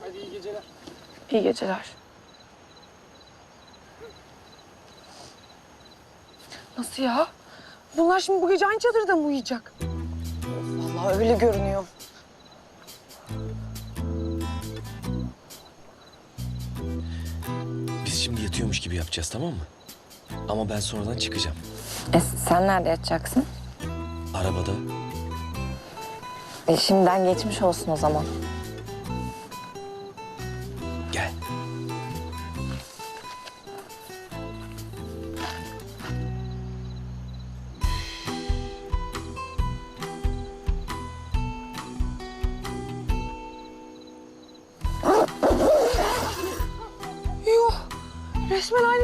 Hadi iyi geceler. İyi geceler. Nasıl ya? Bunlar şimdi bu gece aynı çadırda mı uyuyacak? Vallahi öyle görünüyor. Biz şimdi yatıyormuş gibi yapacağız tamam mı? Ama ben sonradan çıkacağım. E, sen nerede yatacaksın? Arabada. E, şimdiden geçmiş olsun o zaman.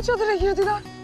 Çadıra girdiler.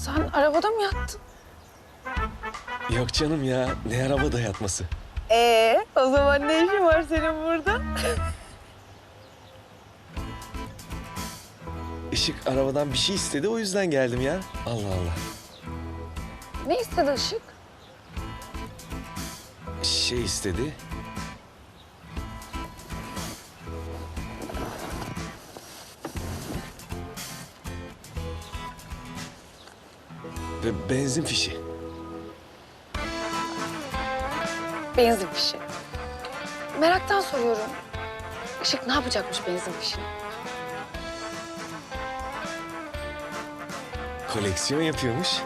Sen arabada mı yattın? Yok canım ya. Ne arabada yatması? Ee, o zaman ne işin var senin burada? Işık arabadan bir şey istedi o yüzden geldim ya. Allah Allah. Ne istedi Işık? Şey istedi. Ve benzin fişi. Benzin fişi. Meraktan soruyorum. Işık ne yapacakmış benzin fişini? Koleksiyon yapıyormuş.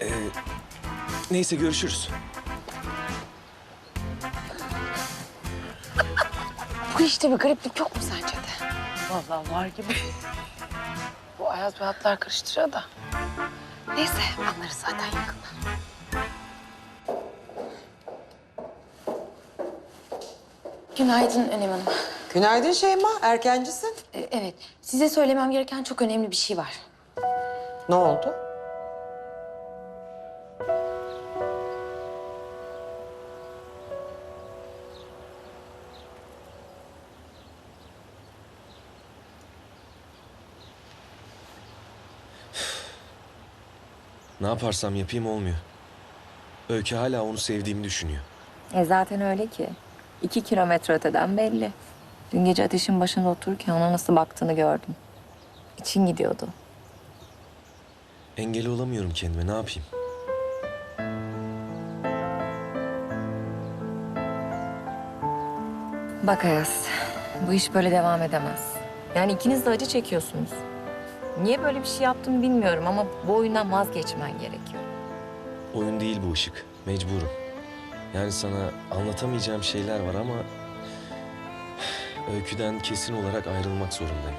Ee, neyse görüşürüz. Bu işte bir gariplik yok mu sence de? Vallahi var gibi. Bu Ayaz ve hatlar karıştırıyor da. Neyse anlarız zaten yakında. Günaydın Önem Hanım. Günaydın Şeyma, erkencisin. Ee, evet, size söylemem gereken çok önemli bir şey var. Ne oldu? Ne yaparsam yapayım olmuyor. Öykü hala onu sevdiğimi düşünüyor. E zaten öyle ki. İki kilometre öteden belli. Dün gece ateşin başında otururken ona nasıl baktığını gördüm. İçin gidiyordu. Engel olamıyorum kendime ne yapayım? Bak Ayaz, bu iş böyle devam edemez. Yani ikiniz de acı çekiyorsunuz. Niye böyle bir şey yaptım bilmiyorum ama bu oyundan vazgeçmen gerekiyor. Oyun değil bu ışık. Mecburum. Yani sana anlatamayacağım şeyler var ama... Öyküden kesin olarak ayrılmak zorundayım.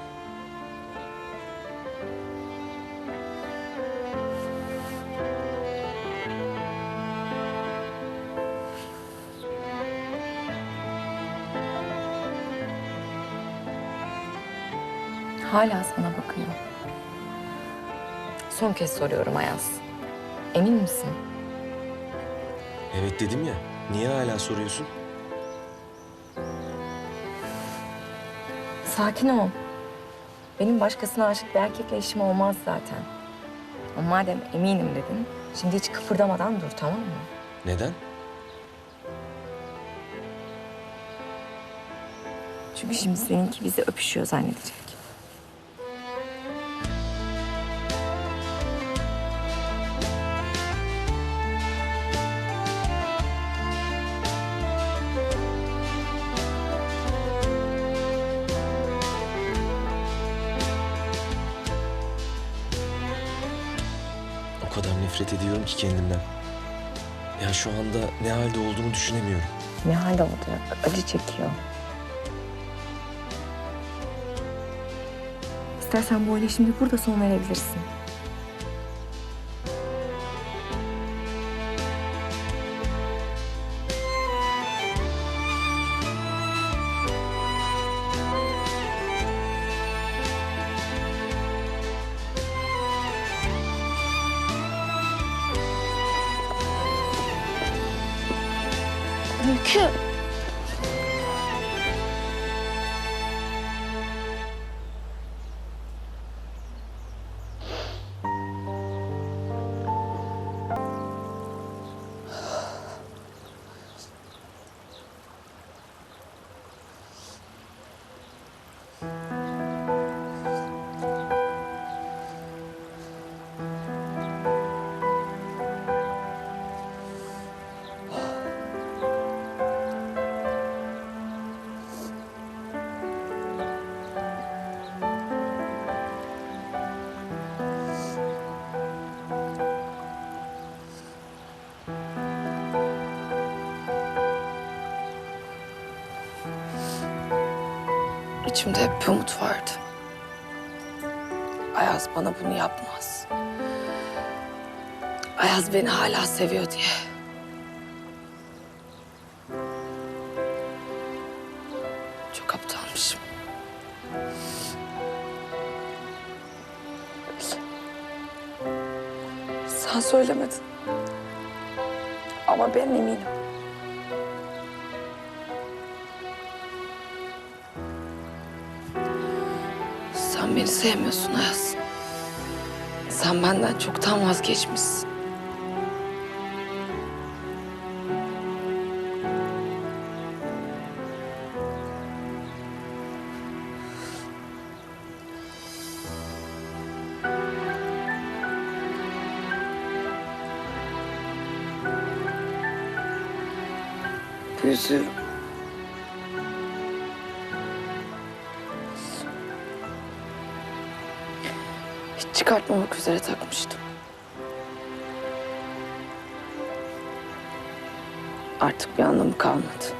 Hala sana bakıyor. Son kez soruyorum Ayaz. Emin misin? Evet dedim ya. Niye hala soruyorsun? Sakin ol. Benim başkasına aşık bir erkekle işim olmaz zaten. Ama madem eminim dedin, şimdi hiç kıpırdamadan dur tamam mı? Neden? Çünkü şimdi seninki bizi öpüşüyor zannedecek. O kadar nefret ediyorum ki kendimden. Ya şu anda ne halde olduğunu düşünemiyorum. Ne halde olacak? Acı çekiyor. İstersen bu oyuna şimdi burada son verebilirsin. Öykü. İçimde hep bir umut vardı. Ayaz bana bunu yapmaz. Ayaz beni hala seviyor diye. Çok aptalmışım. Sen söylemedin. Ama ben eminim. Sen beni sevmiyorsun Ayaz. Sen benden çoktan vazgeçmişsin. Hiç çıkartmamak üzere takmıştım. Artık bir anlamı kalmadı.